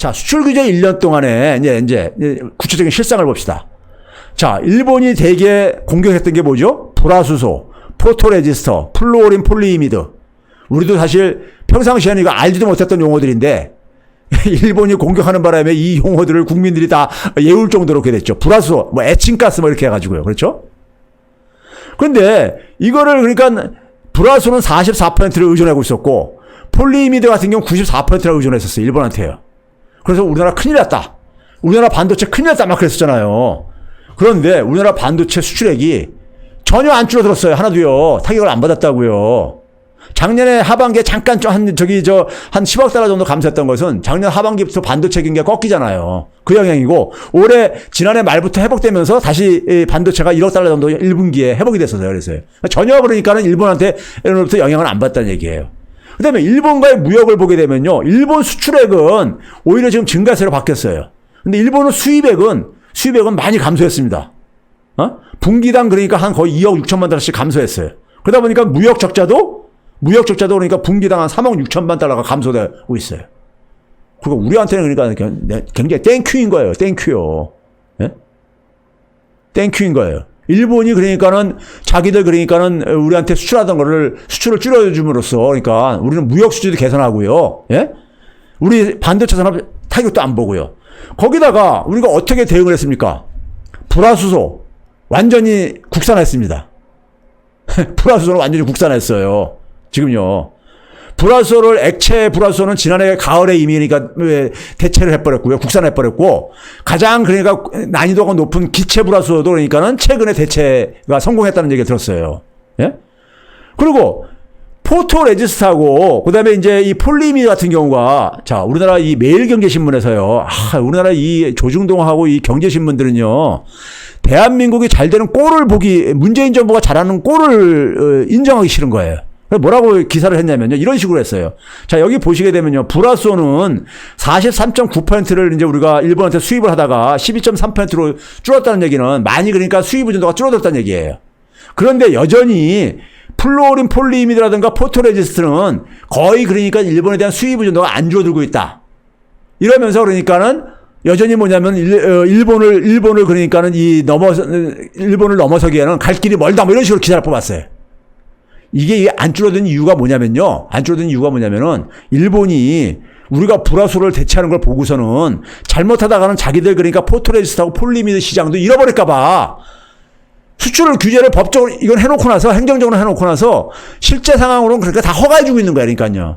자, 수출 규제 1년 동안에 이제 이제 구체적인 실상을 봅시다. 자, 일본이 대개 공격했던 게 뭐죠? 불화수소, 포토레지스터, 플로어린 폴리이미드. 우리도 사실 평상시에는 이거 알지도 못했던 용어들인데 일본이 공격하는 바람에 이 용어들을 국민들이 다 예울 정도로 그렇게 됐죠. 불화수소, 뭐 에칭가스 뭐 이렇게 해가지고요. 그렇죠? 근데 이거를 그러니까 불화수는 44%를 의존하고 있었고 폴리이미드 같은 경우 94%를 의존했었어요. 일본한테요. 그래서 우리나라 큰일 났다. 우리나라 반도체 큰일 났다 막 그랬었잖아요. 그런데 우리나라 반도체 수출액이 전혀 안 줄어들었어요. 하나도요. 타격을 안 받았다고요. 작년에 하반기에 잠깐 좀한 저기 저 한 10억 달러 정도 감소했던 것은 작년 하반기부터 반도체 경기가 꺾이잖아요. 그 영향이고 올해 지난해 말부터 회복되면서 다시 이 반도체가 1억 달러 정도 1분기에 회복이 됐었어요. 그래서요. 전혀 그러니까는 일본한테 이로부터 영향을 안 받다는 얘기예요. 그 다음에 일본과의 무역을 보게 되면요. 일본 수출액은 오히려 지금 증가세로 바뀌었어요. 근데 일본은 수입액은 수입액은 많이 감소했습니다. 어? 분기당 그러니까 한 거의 2억 6천만 달러씩 감소했어요. 그러다 보니까 무역 적자도 무역 적자도 그러니까 분기당 한 3억 6천만 달러가 감소되고 있어요. 그리고 우리한테는 그러니까 굉장히 땡큐인 거예요. 땡큐요. 예? 땡큐인 거예요. 일본이 그러니까는 자기들 그러니까는 우리한테 수출하던 거를 수출을 줄여줌으로써 그러니까 우리는 무역 수지도 개선하고요. 예? 우리 반도체 산업 타격도 안 보고요. 거기다가 우리가 어떻게 대응을 했습니까? 불화수소 완전히 국산화했습니다. 불화수소는 완전히 국산화했어요. 지금요. 불화수소를 액체 불화수소는 지난해 가을에 이미 그러니까 대체를 해버렸고요. 국산해버렸고 가장 그러니까 난이도가 높은 기체 불화수소도 그러니까는 최근에 대체가 성공했다는 얘기를 들었어요. 예? 그리고 포토 레지스트하고 그다음에 이제 이 폴리미 같은 경우가 자 우리나라 이 매일경제신문에서요. 아 우리나라 이 조중동하고 이 경제신문들은요. 대한민국이 잘 되는 꼴을 보기 문재인 정부가 잘하는 꼴을 어, 인정하기 싫은 거예요. 뭐라고 기사를 했냐면요. 이런 식으로 했어요. 자, 여기 보시게 되면요. 불화소는 43.9%를 이제 우리가 일본한테 수입을 하다가 12.3%로 줄었다는 얘기는 많이 그러니까 수입 의존도가 줄어들었다는 얘기예요. 그런데 여전히 플로어린 폴리이미드라든가 포토레지스트는 거의 그러니까 일본에 대한 수입 의존도가 안 줄어들고 있다. 이러면서 그러니까는 여전히 뭐냐면 어, 일본을 일본을 그러니까는 이 넘어서 일본을 넘어서기에는 갈 길이 멀다 뭐 이런 식으로 기사를 뽑았어요. 이게 안 줄어든 이유가 뭐냐면요. 안 줄어든 이유가 뭐냐면은 일본이 우리가 불화수를 대체하는 걸 보고서는 잘못하다가는 자기들 그러니까 포토레지스트하고 폴리미드 시장도 잃어버릴까봐 수출을 규제를 법적으로 이건 해놓고 나서 행정적으로 해놓고 나서 실제 상황으로는 그러니까 다 허가해주고 있는 거야. 그러니까요.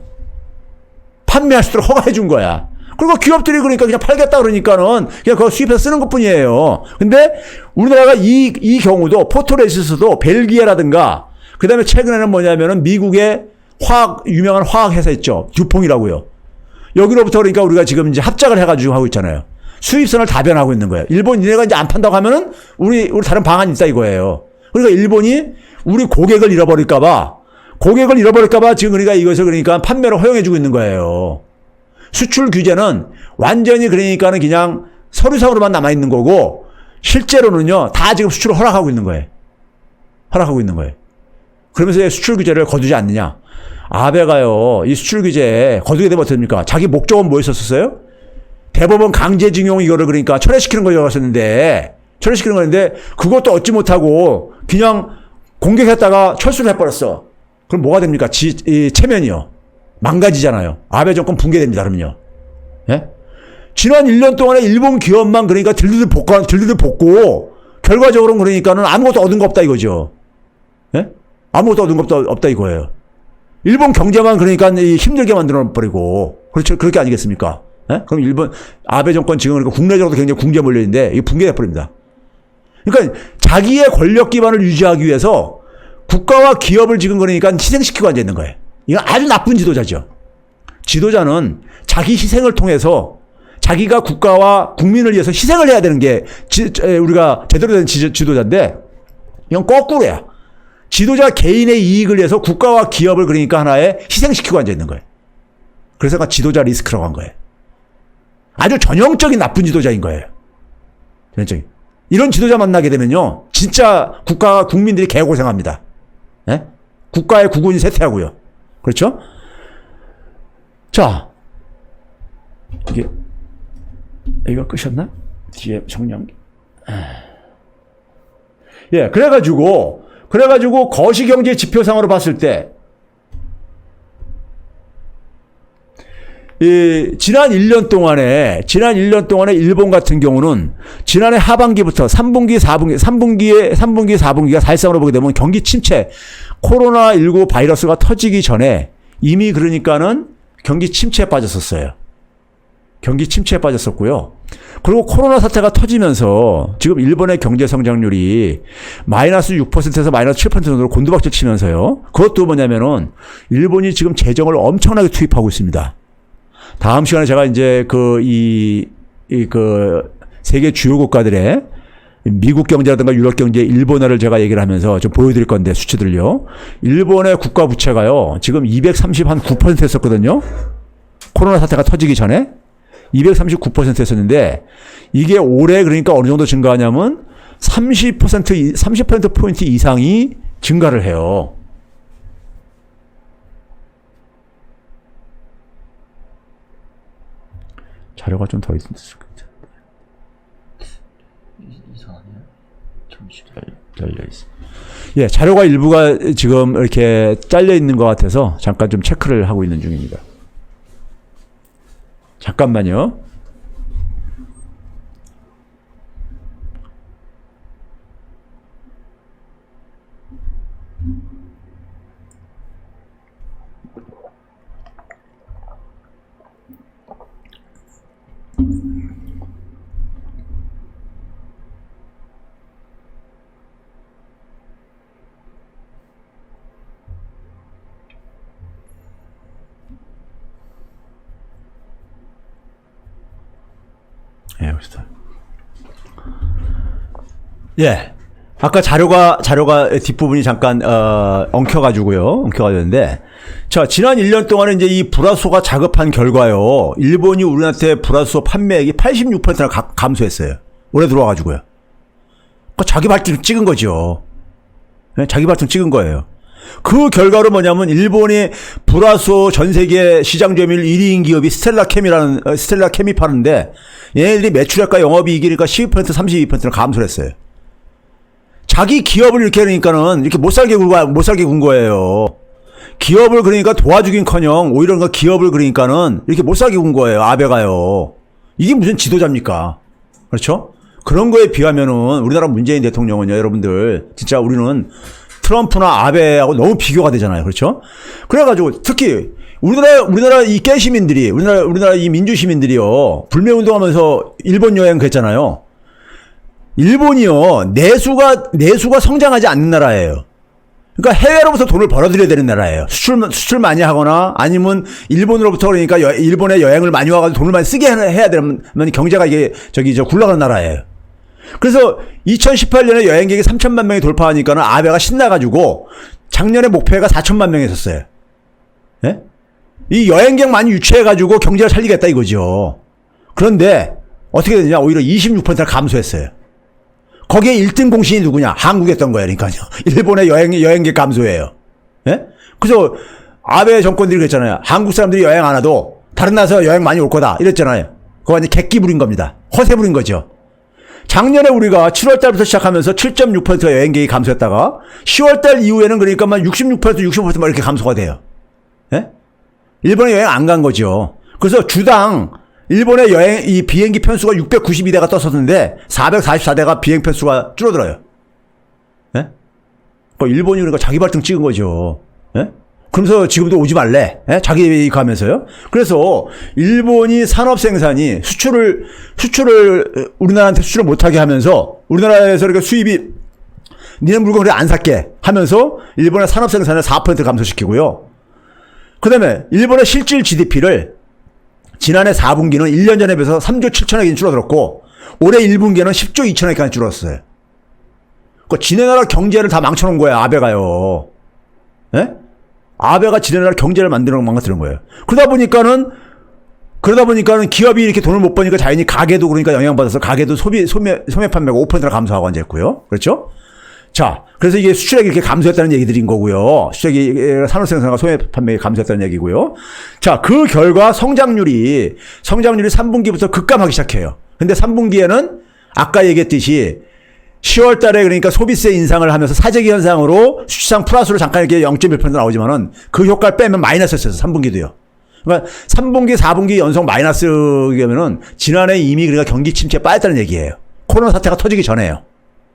판매할 수 있도록 허가해준 거야. 그리고 기업들이 그러니까 그냥 팔겠다 그러니까는 그냥 그거 수입해서 쓰는 것 뿐이에요. 근데 우리나라가 이, 이 경우도 포토레지스트도 벨기에라든가 그 다음에 최근에는 뭐냐면은 미국의 화학, 유명한 화학 회사 있죠. 듀퐁이라고요. 여기로부터 그러니까 우리가 지금 이제 합작을 해가지고 하고 있잖아요. 수입선을 다변하고 있는 거예요. 일본 니네가 이제 안 판다고 하면은 우리, 우리 다른 방안이 있다 이거예요. 그러니까 일본이 우리 고객을 잃어버릴까봐 고객을 잃어버릴까봐 지금 그러니까 이것을 그러니까 판매를 허용해주고 있는 거예요. 수출 규제는 완전히 그러니까는 그냥 서류상으로만 남아있는 거고 실제로는요 다 지금 수출을 허락하고 있는 거예요. 허락하고 있는 거예요. 그러면서 수출 규제를 거두지 않느냐. 아베가요, 이 수출 규제 거두게 되면 어떻습니까? 자기 목적은 뭐였었어요? 대법원 강제징용 이거를 그러니까 철회시키는 거라고 하셨는데, 철회시키는 거였는데, 그것도 얻지 못하고, 그냥 공격했다가 철수를 해버렸어. 그럼 뭐가 됩니까? 지, 이, 체면이요. 망가지잖아요. 아베 정권 붕괴됩니다, 그러면요. 예? 지난 1년 동안에 일본 기업만 그러니까 들들들 볶아, 들들들 볶고, 결과적으로는 그러니까는 아무것도 얻은 거 없다 이거죠. 예? 아무것도 얻은 것도 없다 이거예요. 일본 경제만 그러니까 힘들게 만들어 버리고 그렇죠 그렇게 아니겠습니까? 에? 그럼 일본 아베 정권 지금 그러니까 국내적으로도 굉장히 궁지에 몰려 있는데 이게 붕괴돼 버립니다. 그러니까 자기의 권력 기반을 유지하기 위해서 국가와 기업을 지금 그러니까 희생시키고 앉아 있는 거예요. 이건 아주 나쁜 지도자죠. 지도자는 자기 희생을 통해서 자기가 국가와 국민을 위해서 희생을 해야 되는 게 지, 우리가 제대로 된 지, 지도자인데 이건 거꾸로야. 지도자 개인의 이익을 위해서 국가와 기업을 그러니까 하나에 희생시키고 앉아 있는 거예요. 그래서 지도자 리스크라고 한 거예요. 아주 전형적인 나쁜 지도자인 거예요. 전형적인. 이런 지도자 만나게 되면요. 진짜 국가와 국민들이 개고생합니다. 예? 국가의 국운이 쇠퇴하고요. 그렇죠? 자, 이게 이거 끄셨나? 뒤에 정량기. 예, 그래가지고, 그래가지고 거시경제 지표상으로 봤을 때, 이 지난 1년 동안에 지난 1년 동안에 일본 같은 경우는 지난해 하반기부터 3분기, 4분기, 3분기에 3분기, 4분기가 사실상으로 보게 되면 경기 침체 코로나 19 바이러스가 터지기 전에 이미 그러니까는 경기 침체에 빠졌었어요. 경기 침체에 빠졌었고요. 그리고 코로나 사태가 터지면서 지금 일본의 경제 성장률이 마이너스 6%에서 마이너스 7% 정도로 곤두박질 치면서요. 그것도 뭐냐면은 일본이 지금 재정을 엄청나게 투입하고 있습니다. 다음 시간에 제가 이제 그 이 이 그 세계 주요 국가들의 미국 경제라든가 유럽 경제, 일본어를 제가 얘기를 하면서 좀 보여드릴 건데 수치들요. 일본의 국가 부채가요 지금 230 한 9% 했었거든요. 코로나 사태가 터지기 전에 239% 했었는데 이게 올해 그러니까 어느 정도 증가하냐면 30% 30% 포인트 이상이 증가를 해요. 자료가 좀 더 있을 것 같아. 이상하네요. 잠시. 잘려 있어. 예, 자료가 일부가 지금 이렇게 잘려 있는 것 같아서 잠깐 좀 체크를 하고 있는 중입니다. 잠깐만요. 예, 봅시다. 예. 아까 자료가 자료가 뒷부분이 잠깐 어, 엉켜가지고요, 엉켜가졌는데, 자 지난 1년 동안에 이제 이 불화소가 자급한 결과요, 일본이 우리한테 불화소 판매액이 86%나 가, 감소했어요. 올해 들어와가지고요. 그 자기 발등 찍은 거죠. 예, 자기 발등 찍은 거예요. 그 결과로 뭐냐면 일본이 불화소 전 세계 시장 점유율 1위인 기업이 스텔라 캠이라는 어, 스텔라 캠이 파는데 얘네들이 매출액과 영업이익이니까 12% 32%는 감소를 했어요. 자기 기업을 이렇게 하니까는 이렇게 못 살게 굴고 못 살게 군 거예요. 기업을 그러니까 도와주긴커녕 오히려 그 기업을 그러니까는 이렇게 못 살게 군 거예요. 아베가요. 이게 무슨 지도자입니까? 그렇죠? 그런 거에 비하면은 우리나라 문재인 대통령은요, 여러분들 진짜 우리는 트럼프나 아베하고 너무 비교가 되잖아요. 그렇죠? 그래가지고 특히 우리나라 우리나라 이 깨시민들이 우리나라 우리나라 이 민주 시민들이요 불매 운동하면서 일본 여행 갔잖아요. 일본이요 내수가 내수가 성장하지 않는 나라예요. 그러니까 해외로부터 돈을 벌어들여야 되는 나라예요. 수출 수출 많이 하거나 아니면 일본으로부터 그러니까 여, 일본에 여행을 많이 와가지고 돈을 많이 쓰게 해야 되면 경제가 이게 저기 저 굴러가는 나라예요. 그래서 2018년에 여행객이 3천만 명이 돌파하니까는 아베가 신나가지고 작년에 목표가 4천만 명이었어요. 예? 이 여행객 많이 유치해가지고 경제를 살리겠다 이거죠. 그런데 어떻게 되냐? 오히려 26%가 감소했어요. 거기에 1등 공신이 누구냐? 한국이었던 거예요. 그러니까요. 일본의 여행, 여행객 감소예요. 예? 그래서 아베 정권들이 그랬잖아요. 한국 사람들이 여행 안 와도 다른 나라에서 여행 많이 올 거다. 이랬잖아요. 그거 완전 객기 부린 겁니다. 허세 부린 거죠. 작년에 우리가 7월 달부터 시작하면서 7.6%가 여행객이 감소했다가 10월 달 이후에는 그러니까만 66% 65%만 이렇게 감소가 돼요. 예? 일본에 여행 안 간 거죠. 그래서 주당 일본의 여행 이 비행기 편수가 692대가 떴었는데 444대가 비행 편수가 줄어들어요. 예? 그 일본이 그러니까 자기 발등 찍은 거죠. 예? 그러면서 지금도 오지 말래. 예? 자기 가면서요. 그래서 일본이 산업 생산이 수출을 수출을 우리나라한테 수출을 못하게 하면서 우리나라에서 이렇게 수입이 니네 물건 그래 안 살게 하면서 일본의 산업 생산을 4% 감소시키고요. 그 다음에 일본의 실질 GDP를 지난해 4분기는 1년 전에 비해서 3조 7천억이 줄어들었고 올해 1분기는 10조 2천억까지 줄었어요. 그 지네 나라 경제를 다 망쳐놓은 거야 아베가요. 예? 아베가 지네 나라 경제를 만들어 망가뜨린 거예요. 그러다 보니까는 그러다 보니까는 기업이 이렇게 돈을 못 버니까 자연히 가게도 그러니까 영향받아서 가게도 소비 소매 소매 판매가 5%나 감소하고 앉아있고요. 그렇죠? 자, 그래서 이게 수출액이 이렇게 감소했다는 얘기 드린 거고요. 수출액이 산업생산과 소매 판매가 감소했다는 얘기고요. 자, 그 결과 성장률이 성장률이 3분기부터 급감하기 시작해요. 근데 3분기에는 아까 얘기했듯이 10월 달에 그러니까 소비세 인상을 하면서 사재기 현상으로 수치상 플러스로 잠깐 이렇게 0.1% 나오지만은 그 효과를 빼면 마이너스였어요. 3분기도요. 그러니까 3분기, 4분기 연속 마이너스면은 지난해 이미 그러니까 경기 침체에 빠졌다는 얘기예요. 코로나 사태가 터지기 전에요.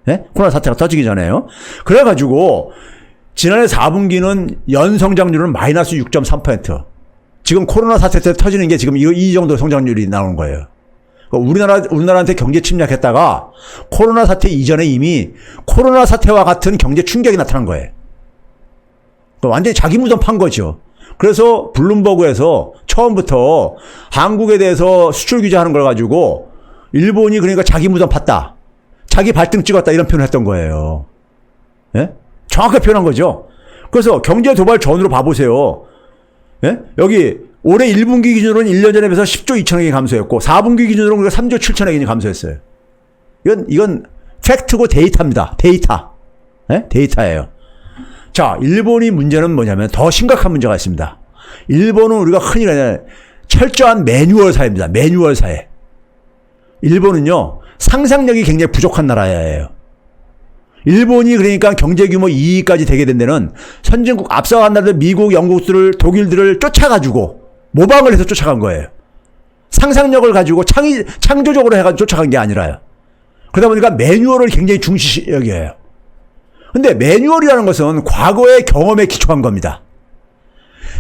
예? 코로나 사태가 터지기 전에요. 그래가지고 지난해 4분기는 연 성장률은 마이너스 6.3%. 지금 코로나 사태 때 터지는 게 지금 이, 이 정도 성장률이 나오는 거예요. 그러니까 우리나라, 우리나라한테 경제 침략했다가 코로나 사태 이전에 이미 코로나 사태와 같은 경제 충격이 나타난 거예요. 그러니까 완전히 자기 무덤 판 거죠. 그래서 블룸버그에서 처음부터 한국에 대해서 수출 규제하는 걸 가지고 일본이 그러니까 자기 무덤 팠다. 자기 발등 찍었다 이런 표현을 했던 거예요. 예? 정확하게 표현한 거죠. 그래서 경제 도발 전으로 봐보세요. 예? 여기 올해 1분기 기준으로는 1년 전에 비해서 10조 2천억이 감소했고 4분기 기준으로는 우리가 3조 7천억이 감소했어요. 이건 이건 팩트고 데이터입니다. 데이터. 예? 데이터예요. 자, 일본이 문제는 뭐냐면 더 심각한 문제가 있습니다. 일본은 우리가 흔히 말하는 철저한 매뉴얼 사회입니다. 매뉴얼 사회. 일본은요, 상상력이 굉장히 부족한 나라예요. 일본이 그러니까 경제 규모 2위까지 되게 된 데는 선진국 앞서간 나라들 미국, 영국들을 독일들을 쫓아가지고 모방을 해서 쫓아간 거예요. 상상력을 가지고 창의 창조적으로 해가지고 쫓아간 게 아니라요. 그러다 보니까 매뉴얼을 굉장히 중시 여겨요. 근데 매뉴얼이라는 것은 과거의 경험에 기초한 겁니다.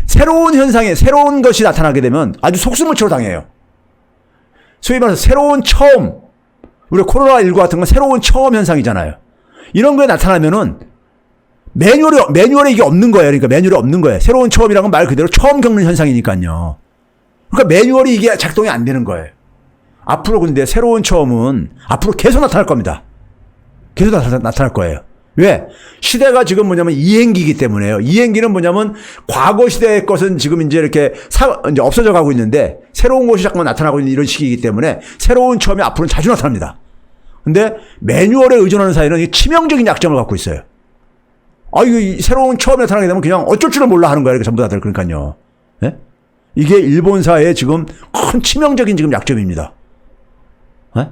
새로운 현상에 새로운 것이 나타나게 되면 아주 속수무책으로 당해요. 소위 말해서 새로운 처음, 우리 코로나19 같은 건 새로운 처음 현상이잖아요. 이런 거에 나타나면은 매뉴얼이, 매뉴얼에 이게 없는 거예요. 그러니까 매뉴얼이 없는 거예요. 새로운 처음이라는 건말 그대로 처음 겪는 현상이니까요. 그러니까 매뉴얼이 이게 작동이 안 되는 거예요. 앞으로 근데 새로운 처음은 앞으로 계속 나타날 겁니다. 계속 나타, 나타날 거예요. 왜? 시대가 지금 뭐냐면 이행기이기 때문에요. 이행기는 뭐냐면 과거 시대의 것은 지금 이제 이렇게 사, 이제 없어져 가고 있는데 새로운 것이 자꾸만 나타나고 있는 이런 시기이기 때문에 새로운 처음이 앞으로는 자주 나타납니다. 근데 매뉴얼에 의존하는 사회는 이 치명적인 약점을 갖고 있어요. 아, 이거 이 새로운 처음에 나타나게 되면 그냥 어쩔 줄을 몰라 하는 거예요. 이렇게 전부 다들 그러니까요. 예? 이게 일본 사회의 지금 큰 치명적인 지금 약점입니다. 예?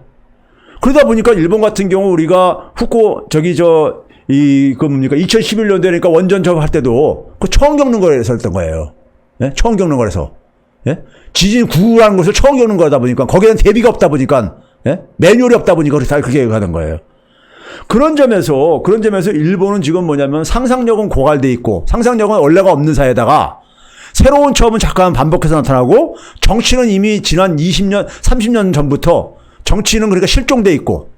그러다 보니까 일본 같은 경우 우리가 후쿠 저기 저 이 그 뭡니까 2011년도에 그러니까 원전 저거 할 때도 그 처음 겪는 거라서 했던 거예요. 예? 처음 겪는 거라서. 예? 지진 구라는 것을 처음 겪는 거다 보니까 거기에는 대비가 없다 보니까 예? 매뉴얼이 없다 보니까 다 그렇게 하는 거예요. 그런 점에서 그런 점에서 일본은 지금 뭐냐면 상상력은 고갈돼 있고 상상력은 원래가 없는 사회에다가 새로운 처음은 잠깐 반복해서 나타나고 정치는 이미 지난 20년 30년 전부터 정치는 그러니까 실종돼 있고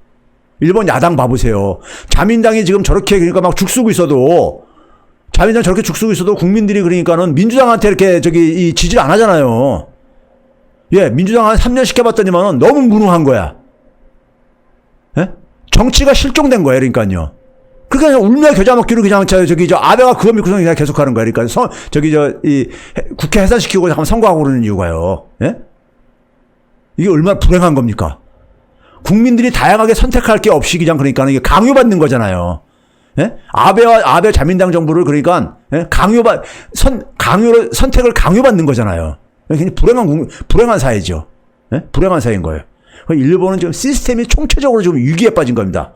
일본 야당 봐보세요. 자민당이 지금 저렇게 그러니까 막 죽쓰고 있어도 자민당 저렇게 죽쓰고 있어도 국민들이 그러니까는 민주당한테 이렇게 저기 이 지지를 안 하잖아요. 예, 민주당 한 3년 시켜봤더니만은 너무 무능한 거야. 예? 정치가 실종된 거예요, 그러니까요. 그러니까 그냥 울며 겨자 먹기로 그냥 저, 저기 저 아베가 그거 믿고서 그냥 계속하는 거야. 그러니까 선, 저기 저 이 국회 해산시키고 잠깐 선거하고 그러는 이유가요. 예? 이게 얼마나 불행한 겁니까? 국민들이 다양하게 선택할 게 없이 그냥 그러니까 이게 강요받는 거잖아요. 예? 아베와 아베 자민당 정부를 그러니까 예? 강요받 선 강요를 선택을 강요받는 거잖아요. 굉장히 불행한 국- 불행한 사회죠. 예? 불행한 사회인 거예요. 일본은 지금 시스템이 총체적으로 지금 위기에 빠진 겁니다.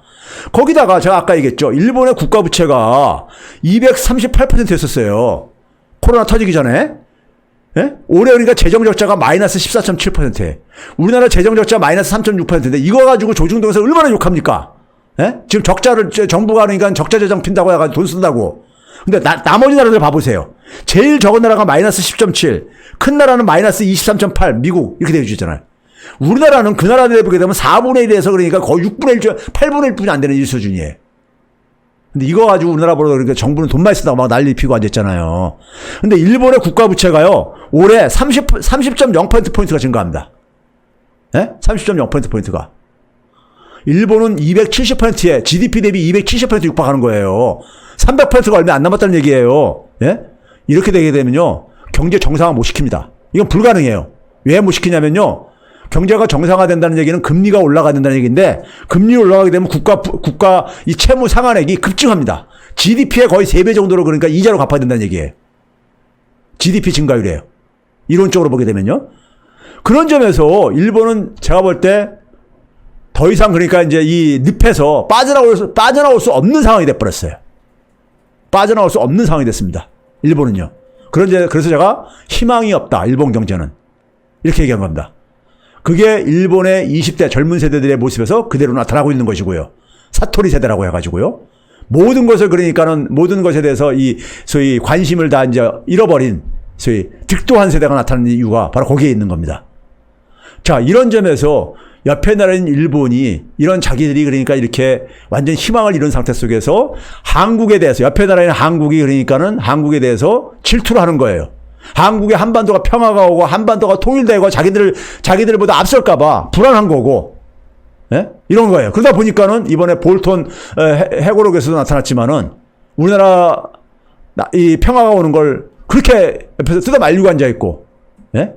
거기다가 제가 아까 얘기했죠. 일본의 국가 부채가 238%였었어요. 코로나 터지기 전에. 예? 올해 그러니까 재정 적자가 마이너스 14.7%에 우리나라 재정 적자 마이너스 3.6%인데 이거 가지고 조중동에서 얼마나 욕합니까? 예? 지금 적자를 저- 정부가 그러니까 적자 재정 핀다고 해가지고 돈 쓴다고. 근데 나, 나머지 나라들 봐보세요. 제일 적은 나라가 마이너스 10.7, 큰 나라는 마이너스 23.8, 미국 이렇게 되어주잖아요. 우리나라는 그 나라들에 보게 되면 4분의 1에서 그러니까 거의 6분의 1, 8분의 1뿐이 안 되는 이 수준이에요. 근데 이거 가지고 우리나라 보러 그러니까 정부는 돈 많이 쓰다고 막 난리 피고 앉았잖아요. 근데 일본의 국가 부채가요, 올해 30, 30.0%포인트가 증가합니다. 예? 30.0%포인트가. 일본은 270%에 GDP 대비 270% 육박하는 거예요. 300%가 얼마 안 남았다는 얘기예요. 예? 이렇게 되게 되면요. 경제 정상화 못 시킵니다. 이건 불가능해요. 왜 못 시키냐면요. 경제가 정상화된다는 얘기는 금리가 올라가야 된다는 얘기인데 금리 올라가게 되면 국가 국가 이 채무 상환액이 급증합니다. GDP의 거의 3배 정도로 그러니까 이자로 갚아야 된다는 얘기예요. GDP 증가율이에요. 이론적으로 보게 되면요. 그런 점에서 일본은 제가 볼 때 더 이상 그러니까 이제 이 늪에서 빠져나올 수, 빠져나올 수 없는 상황이 돼버렸어요. 빠져나올 수 없는 상황이 됐습니다. 일본은요. 그런데 그래서 제가 희망이 없다. 일본 경제는 이렇게 얘기한 겁니다. 그게 일본의 20대 젊은 세대들의 모습에서 그대로 나타나고 있는 것이고요. 사토리 세대라고 해가지고요. 모든 것을 그러니까는 모든 것에 대해서 이 소위 관심을 다 이제 잃어버린 소위 득도한 세대가 나타나는 이유가 바로 거기에 있는 겁니다. 자, 이런 점에서 옆에 나라인 일본이 이런 자기들이 그러니까 이렇게 완전 희망을 잃은 상태 속에서 한국에 대해서 옆에 나라인 한국이 그러니까는 한국에 대해서 질투를 하는 거예요. 한국의 한반도가 평화가 오고 한반도가 통일되고 자기들 자기들보다 앞설까봐 불안한 거고, 예? 이런 거예요. 그러다 보니까는 이번에 볼턴 어, 해- 해고록에서도 나타났지만은 우리나라 나- 이 평화가 오는 걸 그렇게 옆에서 뜯어 말리고 앉아 있고, 예?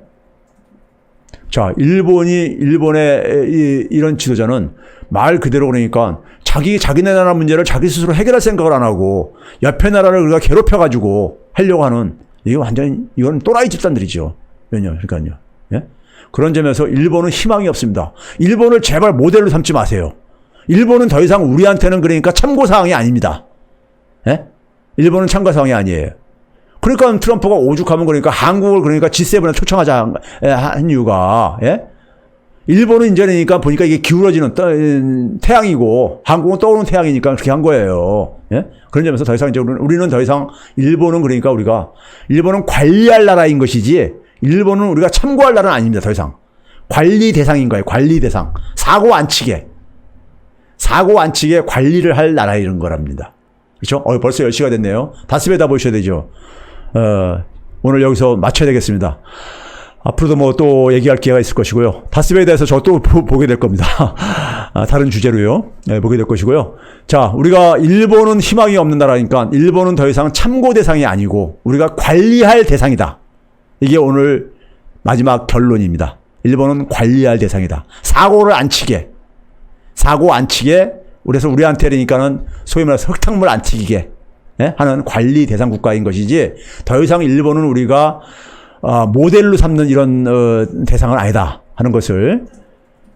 자, 일본이, 일본의 이, 이런 지도자는 말 그대로 그러니까 자기, 자기네 나라 문제를 자기 스스로 해결할 생각을 안 하고 옆에 나라를 우리가 괴롭혀 가지고 하려고 하는 이거 완전, 이건 또라이 집단들이죠. 왜냐, 그러니까요. 예? 그런 점에서 일본은 희망이 없습니다. 일본을 제발 모델로 삼지 마세요. 일본은 더 이상 우리한테는 그러니까 참고 사항이 아닙니다. 예? 일본은 참고 사항이 아니에요. 그러니까 트럼프가 오죽하면 그러니까 한국을 그러니까 G7에 초청하자 한 이유가 예? 일본은 이제 그러니까 보니까 이게 기울어지는 태양이고 한국은 떠오르는 태양이니까 그렇게 한 거예요. 예? 그런 점에서 더 이상 이제 우리는, 우리는 더 이상 일본은 그러니까 우리가 일본은 관리할 나라인 것이지 일본은 우리가 참고할 나라는 아닙니다. 더 이상 관리 대상인 거예요. 관리 대상 사고 안 치게 사고 안 치게 관리를 할 나라 이런 거랍니다. 그렇죠? 어, 벌써 10시가 됐네요. 다스베다 보셔야 되죠. 어, 오늘 여기서 마쳐야 되겠습니다. 앞으로도 뭐 또 얘기할 기회가 있을 것이고요. 다스베에 대해서 저 또 보게 될 겁니다. 아, 다른 주제로요. 네, 보게 될 것이고요. 자, 우리가 일본은 희망이 없는 나라니까 일본은 더 이상 참고 대상이 아니고 우리가 관리할 대상이다. 이게 오늘 마지막 결론입니다. 일본은 관리할 대상이다. 사고를 안 치게. 사고 안 치게. 그래서 우리한테 그러니까는 소위 말해서 흙탕물 안 튀기게. 예? 하는 관리 대상 국가인 것이지 더 이상 일본은 우리가 어, 모델로 삼는 이런 어, 대상은 아니다 하는 것을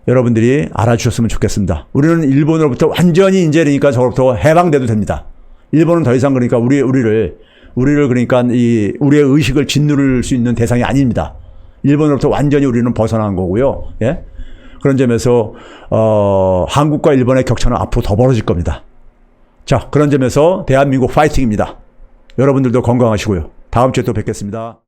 여러분들이 알아주셨으면 좋겠습니다. 우리는 일본으로부터 완전히 이제 그러니까 저로부터 해방돼도 됩니다. 일본은 더 이상 그러니까 우리 우리를 우리를 그러니까 이 우리의 의식을 짓누를 수 있는 대상이 아닙니다. 일본으로부터 완전히 우리는 벗어난 거고요. 예? 그런 점에서 어, 한국과 일본의 격차는 앞으로 더 벌어질 겁니다. 자, 그런 점에서 대한민국 파이팅입니다. 여러분들도 건강하시고요. 다음 주에 또 뵙겠습니다.